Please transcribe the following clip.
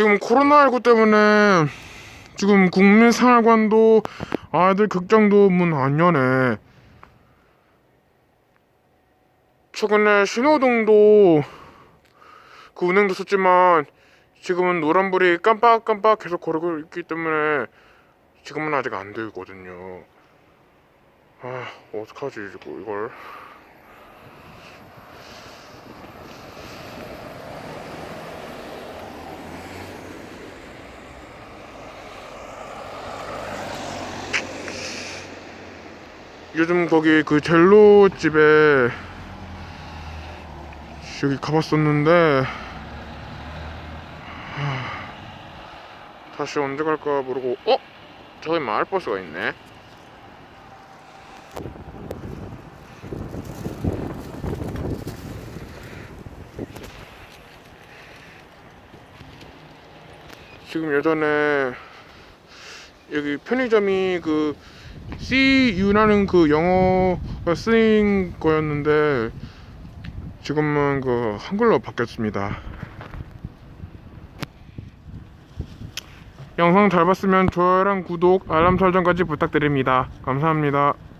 지금 코로나19 때문에 지금 국민 생활관도 아이들 극장도 문 안 여네. 최근에 신호등도 그 운행도 썼지만 지금은 노란불이 깜빡깜빡 계속 거리고 있기 때문에 지금은 아직 안 되거든요. 아 어떡하지 이걸. 요즘 거기 그 젤로 집에 여기 가봤었는데 하, 다시 언제 갈까 모르고 어? 저기 마을버스가 있네 지금 예전에 여기 편의점이 그 CU라는 그 영어가 쓰인 거였는데 지금은 그 한글로 바뀌었습니다. 영상 잘 봤으면 좋아요랑 구독, 알람 설정까지 부탁드립니다. 감사합니다.